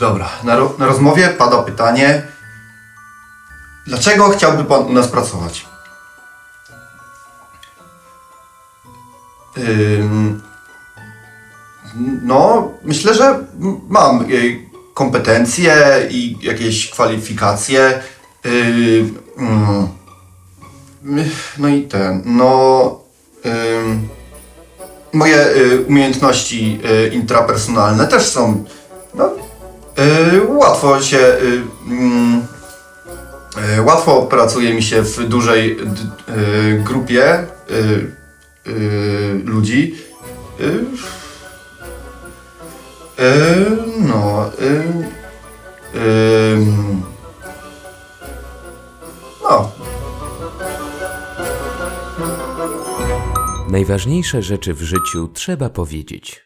dobra, na, ro- na rozmowie pada pytanie, dlaczego chciałby Pan u nas pracować? Ym, no, myślę, że mam y, kompetencje i jakieś kwalifikacje. mm, y, no i ten, no. moje y, umiejętności y, intrapersonalne też są. No, łatwo się. Y, mm, y, łatwo pracuje mi się w dużej y, grupie ludzi. No. No. Najważniejsze rzeczy w życiu trzeba powiedzieć.